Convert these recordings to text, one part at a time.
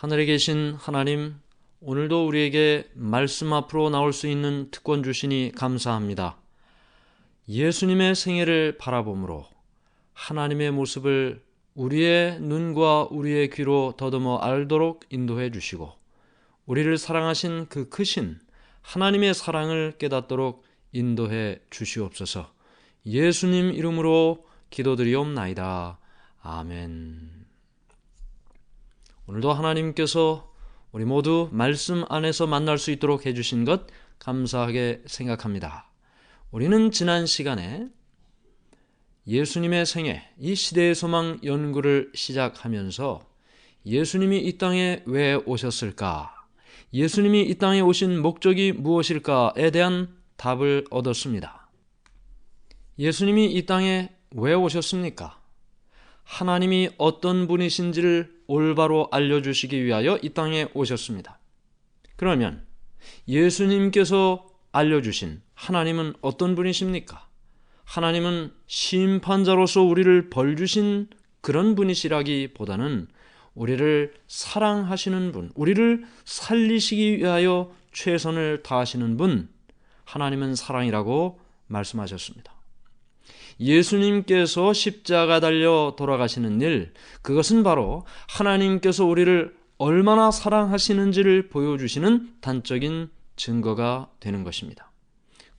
하늘에 계신 하나님, 오늘도 우리에게 말씀 앞으로 나올 수 있는 특권 주시니 감사합니다. 예수님의 생애를 바라봄으로 하나님의 모습을 우리의 눈과 우리의 귀로 더듬어 알도록 인도해 주시고 우리를 사랑하신 그 크신 하나님의 사랑을 깨닫도록 인도해 주시옵소서. 예수님 이름으로 기도드리옵나이다. 아멘. 오늘도 하나님께서 우리 모두 말씀 안에서 만날 수 있도록 해주신 것 감사하게 생각합니다. 우리는 지난 시간에 예수님의 생애, 이 시대의 소망 연구를 시작하면서 예수님이 이 땅에 왜 오셨을까? 예수님이 이 땅에 오신 목적이 무엇일까에 대한 답을 얻었습니다. 예수님이 이 땅에 왜 오셨습니까? 하나님이 어떤 분이신지를 올바로 알려주시기 위하여 이 땅에 오셨습니다. 그러면 예수님께서 알려주신 하나님은 어떤 분이십니까? 하나님은 심판자로서 우리를 벌주신 그런 분이시라기 보다는 우리를 사랑하시는 분, 우리를 살리시기 위하여 최선을 다하시는 분, 하나님은 사랑이라고 말씀하셨습니다. 예수님께서 십자가 달려 돌아가시는 일, 그것은 바로 하나님께서 우리를 얼마나 사랑하시는지를 보여주시는 단적인 증거가 되는 것입니다.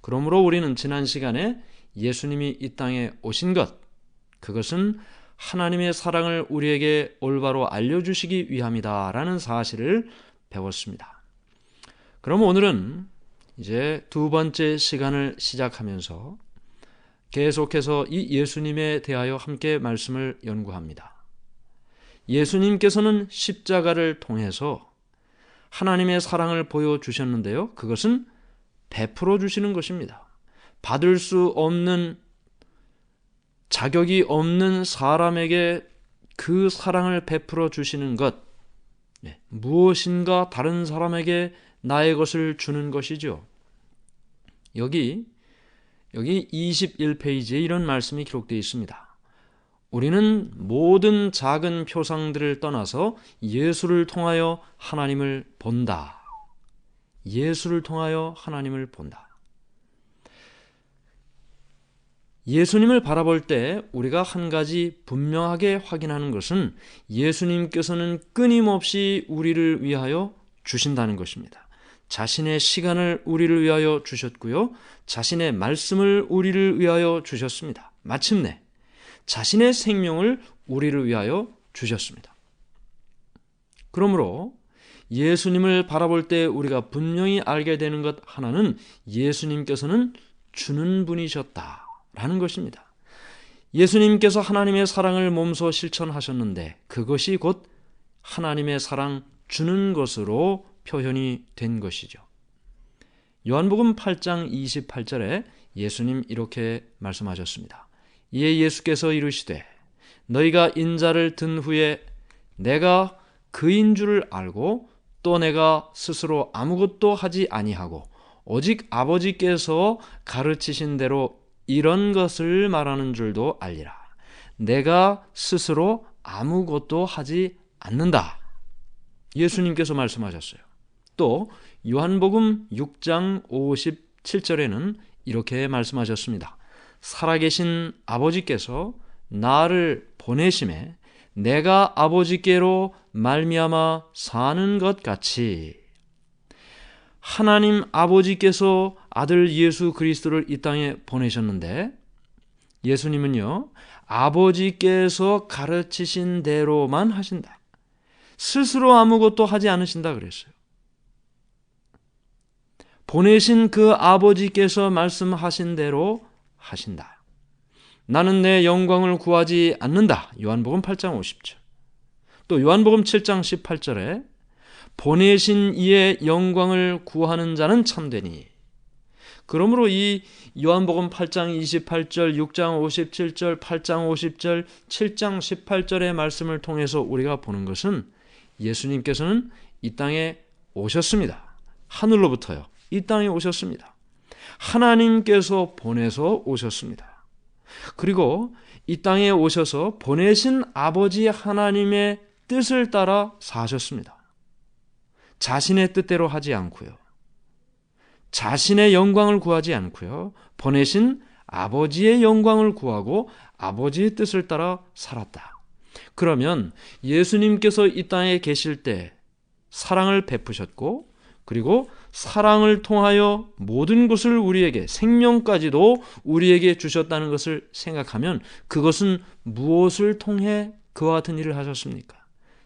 그러므로 우리는 지난 시간에 예수님이 이 땅에 오신 것, 그것은 하나님의 사랑을 우리에게 올바로 알려주시기 위함이다라는 사실을 배웠습니다. 그럼 오늘은 이제 두 번째 시간을 시작하면서 계속해서 이 예수님에 대하여 함께 말씀을 연구합니다. 예수님께서는 십자가를 통해서 하나님의 사랑을 보여주셨는데요. 그것은 베풀어 주시는 것입니다. 받을 수 없는 자격이 없는 사람에게 그 사랑을 베풀어 주시는 것, 네, 무엇인가 다른 사람에게 나의 것을 주는 것이죠. 여기 여기 21페이지에 이런 말씀이 기록되어 있습니다. 우리는 모든 작은 표상들을 떠나서 예수를 통하여 하나님을 본다. 예수를 통하여 하나님을 본다. 예수님을 바라볼 때 우리가 한 가지 분명하게 확인하는 것은 예수님께서는 끊임없이 우리를 위하여 주신다는 것입니다. 자신의 시간을 우리를 위하여 주셨고요. 자신의 말씀을 우리를 위하여 주셨습니다. 마침내 자신의 생명을 우리를 위하여 주셨습니다. 그러므로 예수님을 바라볼 때 우리가 분명히 알게 되는 것 하나는 예수님께서는 주는 분이셨다라는 것입니다. 예수님께서 하나님의 사랑을 몸소 실천하셨는데 그것이 곧 하나님의 사랑 주는 것으로 표현이 된 것이죠. 요한복음 8장 28절에 예수님 이렇게 말씀하셨습니다. 이에 예수께서 이르시되 너희가 인자를 든 후에 내가 그인 줄을 알고 또 내가 스스로 아무것도 하지 아니하고 오직 아버지께서 가르치신 대로 이런 것을 말하는 줄도 알리라. 내가 스스로 아무것도 하지 않는다. 예수님께서 말씀하셨어요. 또 요한복음 6장 57절에는 이렇게 말씀하셨습니다. 살아계신 아버지께서 나를 보내심에 내가 아버지께로 말미암아 사는 것 같이 하나님 아버지께서 아들 예수 그리스도를 이 땅에 보내셨는데 예수님은요 아버지께서 가르치신 대로만 하신다. 스스로 아무것도 하지 않으신다 그랬어요. 보내신 그 아버지께서 말씀하신 대로 하신다. 나는 내 영광을 구하지 않는다. 요한복음 8장 50절. 또 요한복음 7장 18절에 보내신 이의 영광을 구하는 자는 참되니. 그러므로 이 요한복음 8장 28절, 6장 57절, 8장 50절, 7장 18절의 말씀을 통해서 우리가 보는 것은 예수님께서는 이 땅에 오셨습니다. 하늘로부터요. 이 땅에 오셨습니다. 하나님께서 보내서 오셨습니다. 그리고 이 땅에 오셔서 보내신 아버지 하나님의 뜻을 따라 사셨습니다. 자신의 뜻대로 하지 않고요. 자신의 영광을 구하지 않고요. 보내신 아버지의 영광을 구하고 아버지의 뜻을 따라 살았다. 그러면 예수님께서 이 땅에 계실 때 사랑을 베푸셨고 그리고 사랑을 통하여 모든 것을 우리에게 생명까지도 우리에게 주셨다는 것을 생각하면 그것은 무엇을 통해 그와 같은 일을 하셨습니까?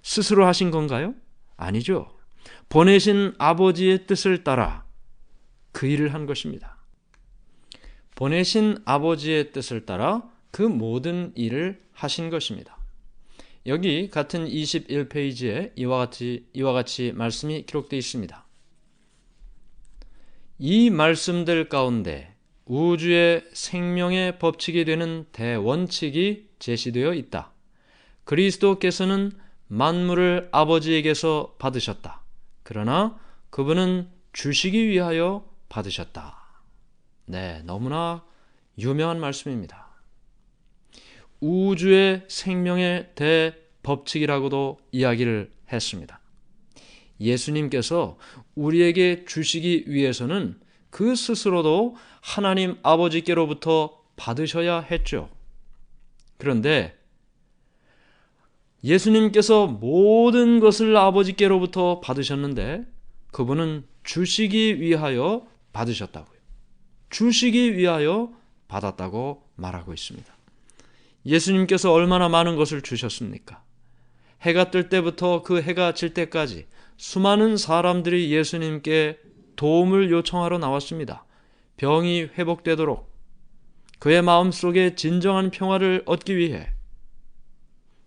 스스로 하신 건가요? 아니죠. 보내신 아버지의 뜻을 따라 그 일을 한 것입니다. 보내신 아버지의 뜻을 따라 그 모든 일을 하신 것입니다. 여기 같은 21페이지에 이와 같이, 이와 같이 말씀이 기록되어 있습니다. 이 말씀들 가운데 우주의 생명의 법칙이 되는 대원칙이 제시되어 있다. 그리스도께서는 만물을 아버지에게서 받으셨다. 그러나 그분은 주시기 위하여 받으셨다. 네, 너무나 유명한 말씀입니다. 우주의 생명의 대법칙이라고도 이야기를 했습니다. 예수님께서 우리에게 주시기 위해서는 그 스스로도 하나님 아버지께로부터 받으셔야 했죠. 그런데 예수님께서 모든 것을 아버지께로부터 받으셨는데 그분은 주시기 위하여 받으셨다고요. 주시기 위하여 받았다고 말하고 있습니다. 예수님께서 얼마나 많은 것을 주셨습니까? 해가 뜰 때부터 그 해가 질 때까지 수많은 사람들이 예수님께 도움을 요청하러 나왔습니다. 병이 회복되도록 그의 마음 속에 진정한 평화를 얻기 위해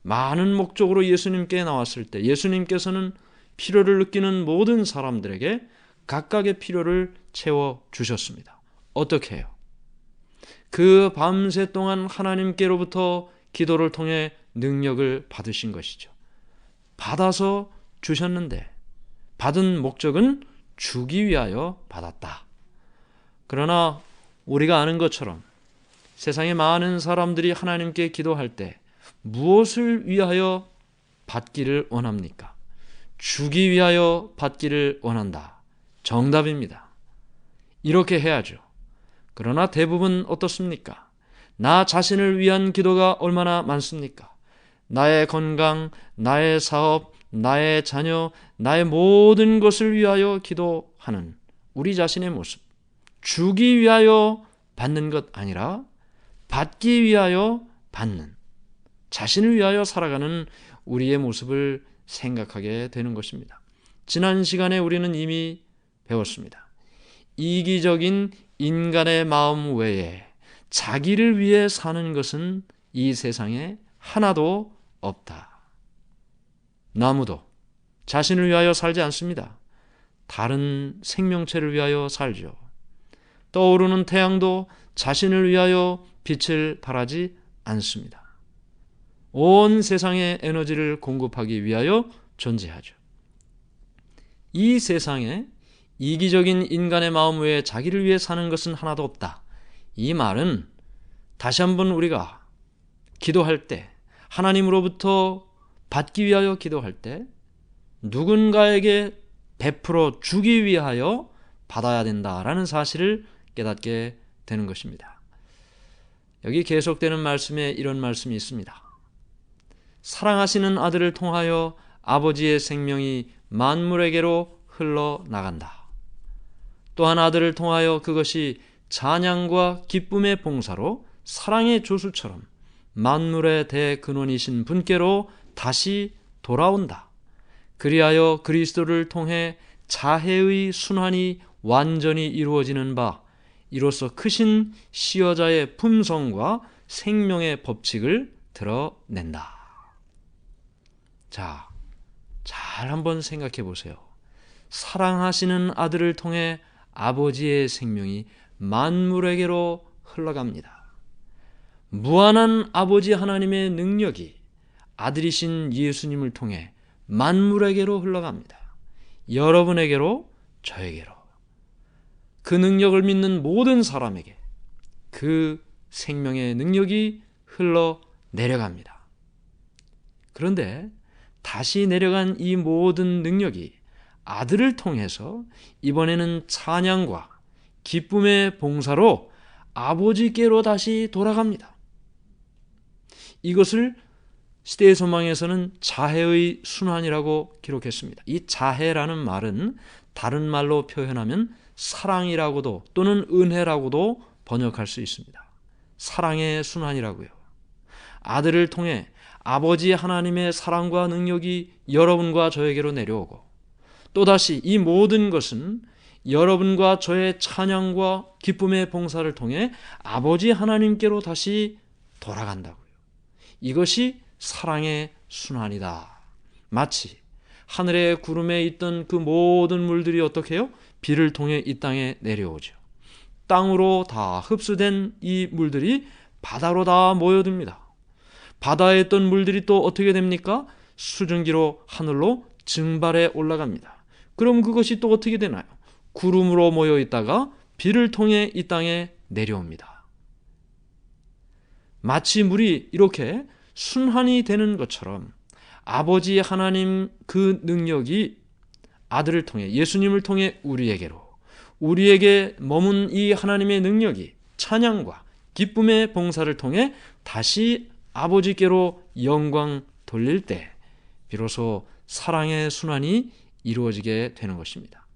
많은 목적으로 예수님께 나왔을 때 예수님께서는 필요를 느끼는 모든 사람들에게 각각의 필요를 채워 주셨습니다. 어떻게 해요? 그 밤새 동안 하나님께로부터 기도를 통해 능력을 받으신 것이죠. 받아서 주셨는데 받은 목적은 주기 위하여 받았다. 그러나 우리가 아는 것처럼 세상에 많은 사람들이 하나님께 기도할 때 무엇을 위하여 받기를 원합니까? 주기 위하여 받기를 원한다. 정답입니다. 이렇게 해야죠. 그러나 대부분 어떻습니까? 나 자신을 위한 기도가 얼마나 많습니까? 나의 건강, 나의 사업, 나의 자녀, 나의 모든 것을 위하여 기도하는 우리 자신의 모습. 주기 위하여 받는 것 아니라 받기 위하여 받는 자신을 위하여 살아가는 우리의 모습을 생각하게 되는 것입니다. 지난 시간에 우리는 이미 배웠습니다. 이기적인 인간의 마음 외에 자기를 위해 사는 것은 이 세상에 하나도 없다. 나무도 자신을 위하여 살지 않습니다. 다른 생명체를 위하여 살죠. 떠오르는 태양도 자신을 위하여 빛을 발하지 않습니다. 온 세상의 에너지를 공급하기 위하여 존재하죠. 이 세상에 이기적인 인간의 마음 외에 자기를 위해 사는 것은 하나도 없다. 이 말은 다시 한번 우리가 기도할 때 하나님으로부터 받기 위하여 기도할 때 누군가에게 베풀어 주기 위하여 받아야 된다라는 사실을 깨닫게 되는 것입니다. 여기 계속되는 말씀에 이런 말씀이 있습니다. 사랑하시는 아들을 통하여 아버지의 생명이 만물에게로 흘러나간다. 또한 아들을 통하여 그것이 찬양과 기쁨의 봉사로 사랑의 조수처럼 만물의 대근원이신 분께로 다시 돌아온다. 그리하여 그리스도를 통해 자해의 순환이 완전히 이루어지는 바 이로써 크신 시여자의 품성과 생명의 법칙을 드러낸다. 자, 잘 한번 생각해 보세요. 사랑하시는 아들을 통해 아버지의 생명이 만물에게로 흘러갑니다. 무한한 아버지 하나님의 능력이 아들이신 예수님을 통해 만물에게로 흘러갑니다. 여러분에게로, 저에게로. 그 능력을 믿는 모든 사람에게 그 생명의 능력이 흘러 내려갑니다. 그런데 다시 내려간 이 모든 능력이 아들을 통해서 이번에는 찬양과 기쁨의 봉사로 아버지께로 다시 돌아갑니다. 이것을 시대의 소망에서는 자해의 순환이라고 기록했습니다. 이 자해라는 말은 다른 말로 표현하면 사랑이라고도 또는 은혜라고도 번역할 수 있습니다. 사랑의 순환이라고요. 아들을 통해 아버지 하나님의 사랑과 능력이 여러분과 저에게로 내려오고 또다시 이 모든 것은 여러분과 저의 찬양과 기쁨의 봉사를 통해 아버지 하나님께로 다시 돌아간다고요. 이것이 사랑의 순환이다. 마치 하늘의 구름에 있던 그 모든 물들이 어떻게 해요? 비를 통해 이 땅에 내려오죠. 땅으로 다 흡수된 이 물들이 바다로 다 모여듭니다. 바다에 있던 물들이 또 어떻게 됩니까? 수증기로 하늘로 증발해 올라갑니다. 그럼 그것이 또 어떻게 되나요? 구름으로 모여 있다가 비를 통해 이 땅에 내려옵니다. 마치 물이 이렇게 순환이 되는 것처럼 아버지 하나님 그 능력이 아들을 통해 예수님을 통해 우리에게로 우리에게 머문 이 하나님의 능력이 찬양과 기쁨의 봉사를 통해 다시 아버지께로 영광 돌릴 때 비로소 사랑의 순환이 이루어지게 되는 것입니다.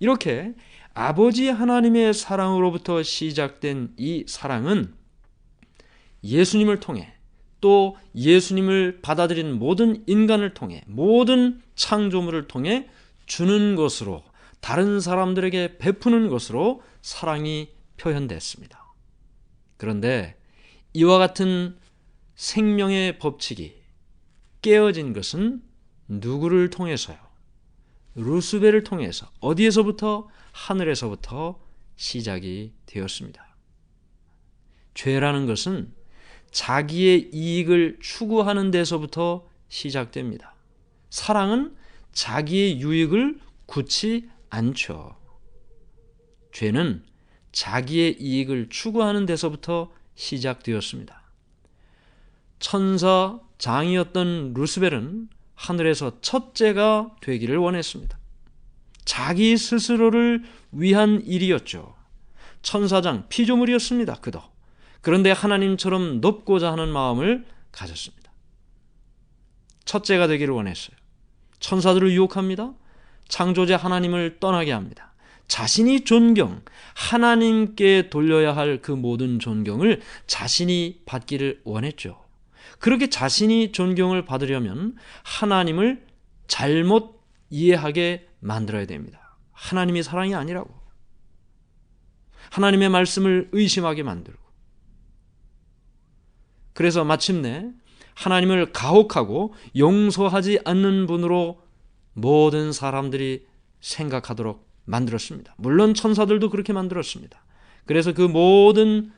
이렇게 아버지 하나님의 사랑으로부터 시작된 이 사랑은 예수님을 통해 또 예수님을 받아들인 모든 인간을 통해 모든 창조물을 통해 주는 것으로 다른 사람들에게 베푸는 것으로 사랑이 표현됐습니다. 그런데 이와 같은 생명의 법칙이 깨어진 것은 누구를 통해서요? 루스벨을 통해서 어디에서부터 하늘에서부터 시작이 되었습니다. 죄라는 것은 자기의 이익을 추구하는 데서부터 시작됩니다. 사랑은 자기의 유익을 굳이 않죠. 죄는 자기의 이익을 추구하는 데서부터 시작되었습니다. 천사 장이었던 루스벨은 하늘에서 첫째가 되기를 원했습니다. 자기 스스로를 위한 일이었죠. 천사장 피조물이었습니다. 그도. 그런데 하나님처럼 높고자 하는 마음을 가졌습니다. 첫째가 되기를 원했어요. 천사들을 유혹합니다. 창조자 하나님을 떠나게 합니다. 자신이 존경, 하나님께 돌려야 할 그 모든 존경을 자신이 받기를 원했죠. 그렇게 자신이 존경을 받으려면 하나님을 잘못 이해하게 만들어야 됩니다. 하나님이 사랑이 아니라고. 하나님의 말씀을 의심하게 만들고. 그래서 마침내 하나님을 가혹하고 용서하지 않는 분으로 모든 사람들이 생각하도록 만들었습니다. 물론 천사들도 그렇게 만들었습니다. 그래서 그 모든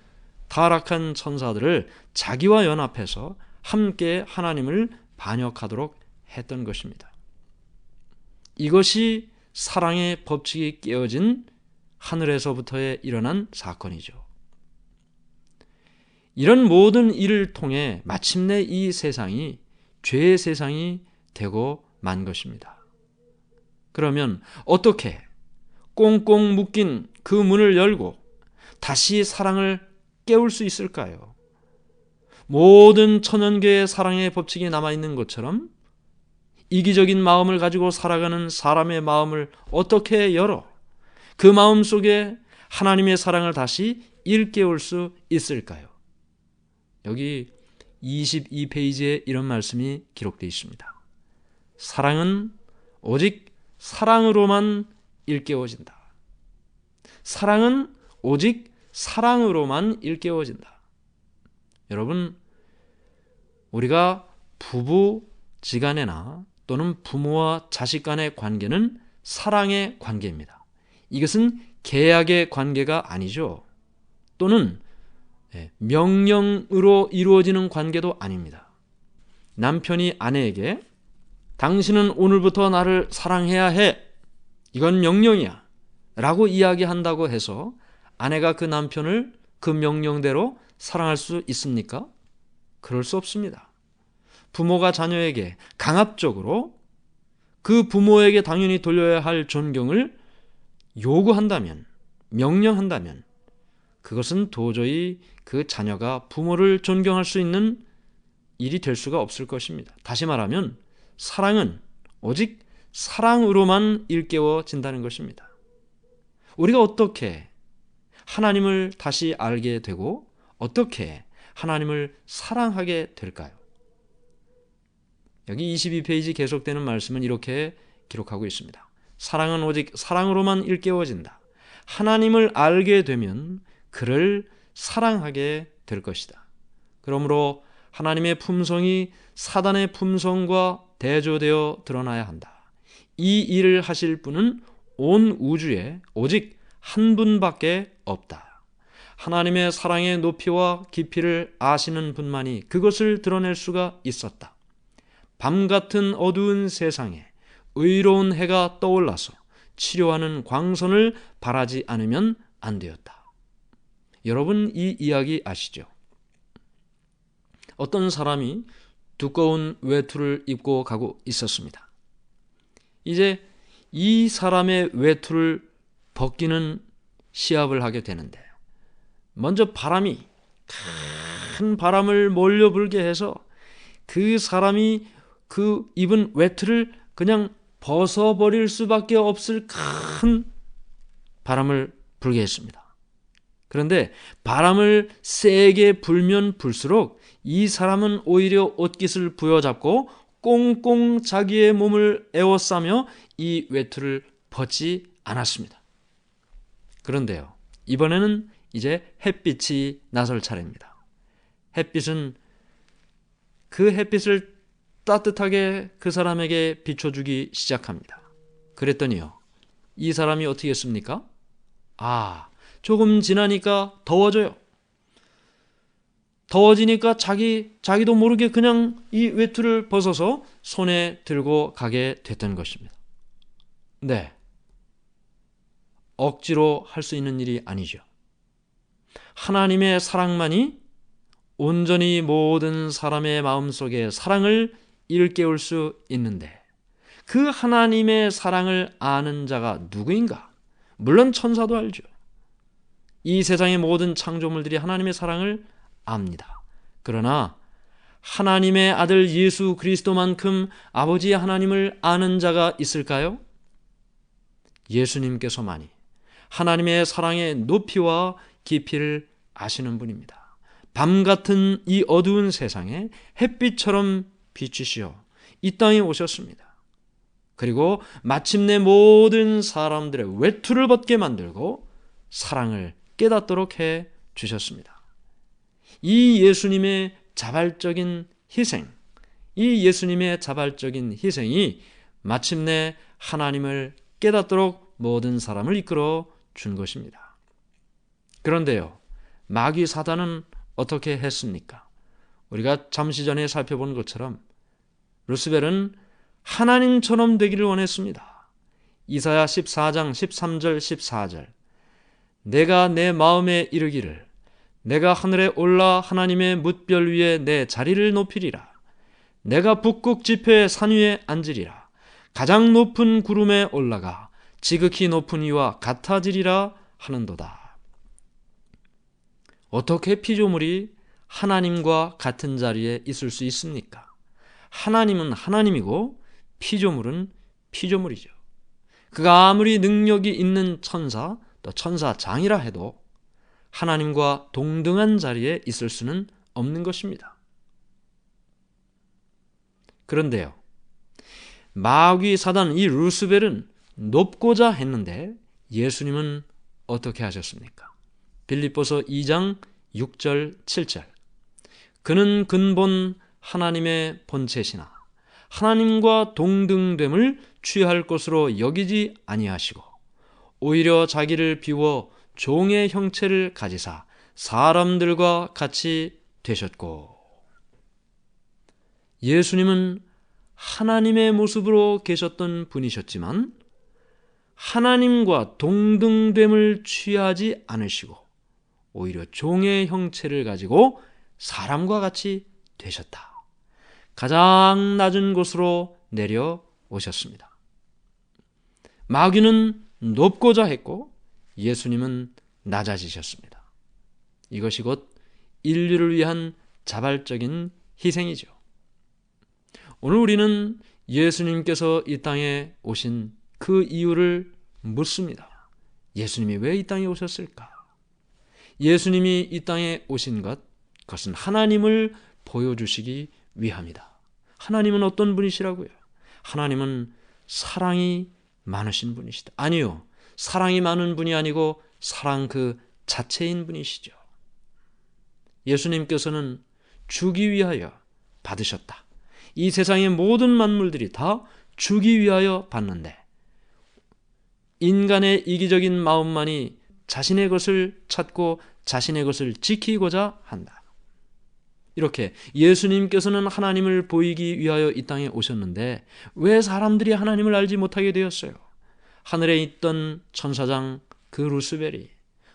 타락한 천사들을 자기와 연합해서 함께 하나님을 반역하도록 했던 것입니다. 이것이 사랑의 법칙이 깨어진 하늘에서부터의 일어난 사건이죠. 이런 모든 일을 통해 마침내 이 세상이 죄의 세상이 되고 만 것입니다. 그러면 어떻게 꽁꽁 묶인 그 문을 열고 다시 사랑을 깨울 수 있을까요? 모든 천연계의 사랑의 법칙이 남아있는 것처럼 이기적인 마음을 가지고 살아가는 사람의 마음을 어떻게 열어 그 마음 속에 하나님의 사랑을 다시 일깨울 수 있을까요? 여기 22페이지에 이런 말씀이 기록되어 있습니다. 사랑은 오직 사랑으로만 일깨워진다. 사랑은 오직 사랑으로만 일깨워진다. 여러분, 우리가 부부 지간에나 또는 부모와 자식 간의 관계는 사랑의 관계입니다. 이것은 계약의 관계가 아니죠. 또는 예, 명령으로 이루어지는 관계도 아닙니다. 남편이 아내에게 당신은 오늘부터 나를 사랑해야 해. 이건 명령이야. 라고 이야기한다고 해서 아내가 그 남편을 그 명령대로 사랑할 수 있습니까? 그럴 수 없습니다. 부모가 자녀에게 강압적으로 그 부모에게 당연히 돌려야 할 존경을 요구한다면, 명령한다면, 그것은 도저히 그 자녀가 부모를 존경할 수 있는 일이 될 수가 없을 것입니다. 다시 말하면, 사랑은 오직 사랑으로만 일깨워진다는 것입니다. 우리가 어떻게 하나님을 다시 알게 되고 어떻게 하나님을 사랑하게 될까요? 여기 22페이지 계속되는 말씀은 이렇게 기록하고 있습니다. 사랑은 오직 사랑으로만 일깨워진다. 하나님을 알게 되면 그를 사랑하게 될 것이다. 그러므로 하나님의 품성이 사단의 품성과 대조되어 드러나야 한다. 이 일을 하실 분은 온 우주에 오직 한 분밖에 없다. 하나님의 사랑의 높이와 깊이를 아시는 분만이 그것을 드러낼 수가 있었다. 밤 같은 어두운 세상에 의로운 해가 떠올라서 치료하는 광선을 바라지 않으면 안 되었다. 여러분 이 이야기 아시죠? 어떤 사람이 두꺼운 외투를 입고 가고 있었습니다. 이제 이 사람의 외투를 벗기는 시합을 하게 되는데 먼저 바람이 큰 바람을 몰려 불게 해서 그 사람이 그 입은 외투를 그냥 벗어버릴 수밖에 없을 큰 바람을 불게 했습니다. 그런데 바람을 세게 불면 불수록 이 사람은 오히려 옷깃을 부여잡고 꽁꽁 자기의 몸을 에워싸며 이 외투를 벗지 않았습니다. 그런데요, 이번에는 이제 햇빛이 나설 차례입니다. 햇빛은 그 햇빛을 따뜻하게 그 사람에게 비춰주기 시작합니다. 그랬더니요, 이 사람이 어떻게 했습니까? 아, 조금 지나니까 더워져요. 더워지니까 자기, 자기도 모르게 그냥 이 외투를 벗어서 손에 들고 가게 됐던 것입니다. 네. 억지로 할 수 있는 일이 아니죠. 하나님의 사랑만이 온전히 모든 사람의 마음속에 사랑을 일깨울 수 있는데 그 하나님의 사랑을 아는 자가 누구인가? 물론 천사도 알죠. 이 세상의 모든 창조물들이 하나님의 사랑을 압니다. 그러나 하나님의 아들 예수 그리스도만큼 아버지 하나님을 아는 자가 있을까요? 예수님께서만이 하나님의 사랑의 높이와 깊이를 아시는 분입니다. 밤 같은 이 어두운 세상에 햇빛처럼 비치시어 이 땅에 오셨습니다. 그리고 마침내 모든 사람들의 외투를 벗게 만들고 사랑을 깨닫도록 해 주셨습니다. 이 예수님의 자발적인 희생, 이 예수님의 자발적인 희생이 마침내 하나님을 깨닫도록 모든 사람을 이끌어 준 것입니다. 그런데요, 마귀 사단은 어떻게 했습니까? 우리가 잠시 전에 살펴본 것처럼 루스벨은 하나님처럼 되기를 원했습니다. 이사야 14장 13절 14절 내가 내 마음에 이르기를 내가 하늘에 올라 하나님의 뭇별 위에 내 자리를 높이리라. 내가 북극 지폐의 산 위에 앉으리라. 가장 높은 구름에 올라가 지극히 높은 이와 같아지리라 하는도다. 어떻게 피조물이 하나님과 같은 자리에 있을 수 있습니까? 하나님은 하나님이고 피조물은 피조물이죠. 그가 아무리 능력이 있는 천사, 또 천사장이라 해도 하나님과 동등한 자리에 있을 수는 없는 것입니다. 그런데요, 마귀 사단 이 루스벨은 높고자 했는데 예수님은 어떻게 하셨습니까? 빌립보서 2장 6절 7절 그는 근본 하나님의 본체시나 하나님과 동등됨을 취할 것으로 여기지 아니하시고 오히려 자기를 비워 종의 형체를 가지사 사람들과 같이 되셨고 예수님은 하나님의 모습으로 계셨던 분이셨지만 하나님과 동등됨을 취하지 않으시고 오히려 종의 형체를 가지고 사람과 같이 되셨다. 가장 낮은 곳으로 내려 오셨습니다. 마귀는 높고자 했고 예수님은 낮아지셨습니다. 이것이 곧 인류를 위한 자발적인 희생이죠. 오늘 우리는 예수님께서 이 땅에 오신 그 이유를 묻습니다. 예수님이 왜 이 땅에 오셨을까? 예수님이 이 땅에 오신 것, 그것은 하나님을 보여주시기 위함이다. 하나님은 어떤 분이시라고요? 하나님은 사랑이 많으신 분이시다. 아니요. 사랑이 많은 분이 아니고 사랑 그 자체인 분이시죠. 예수님께서는 주기 위하여 받으셨다. 이 세상의 모든 만물들이 다 주기 위하여 받는데 인간의 이기적인 마음만이 자신의 것을 찾고 자신의 것을 지키고자 한다. 이렇게 예수님께서는 하나님을 보이기 위하여 이 땅에 오셨는데 왜 사람들이 하나님을 알지 못하게 되었어요? 하늘에 있던 천사장 그 루스벨이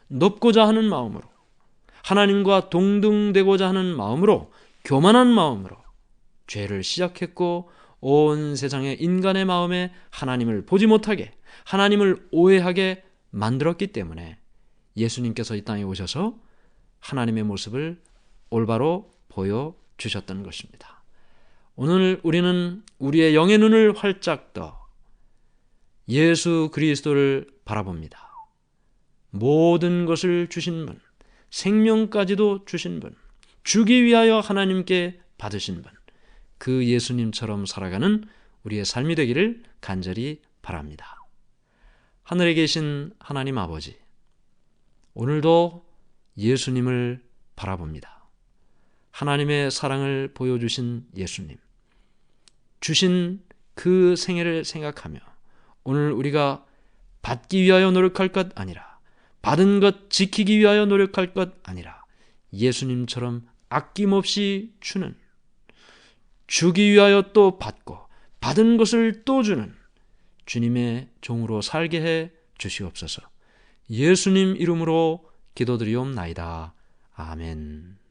높고자 하는 마음으로 하나님과 동등되고자 하는 마음으로 교만한 마음으로 죄를 시작했고 온 세상의 인간의 마음에 하나님을 보지 못하게 하나님을 오해하게 만들었기 때문에 예수님께서 이 땅에 오셔서 하나님의 모습을 올바로 보여 주셨던 것입니다. 오늘 우리는 우리의 영의 눈을 활짝 떠 예수 그리스도를 바라봅니다. 모든 것을 주신 분, 생명까지도 주신 분, 주기 위하여 하나님께 받으신 분, 그 예수님처럼 살아가는 우리의 삶이 되기를 간절히 바랍니다. 하늘에 계신 하나님 아버지, 오늘도 예수님을 바라봅니다. 하나님의 사랑을 보여주신 예수님, 주신 그 생애를 생각하며 오늘 우리가 받기 위하여 노력할 것 아니라 받은 것 지키기 위하여 노력할 것 아니라 예수님처럼 아낌없이 주는 주기 위하여 또 받고 받은 것을 또 주는 주님의 종으로 살게 해 주시옵소서. 예수님 이름으로 기도드리옵나이다. 아멘.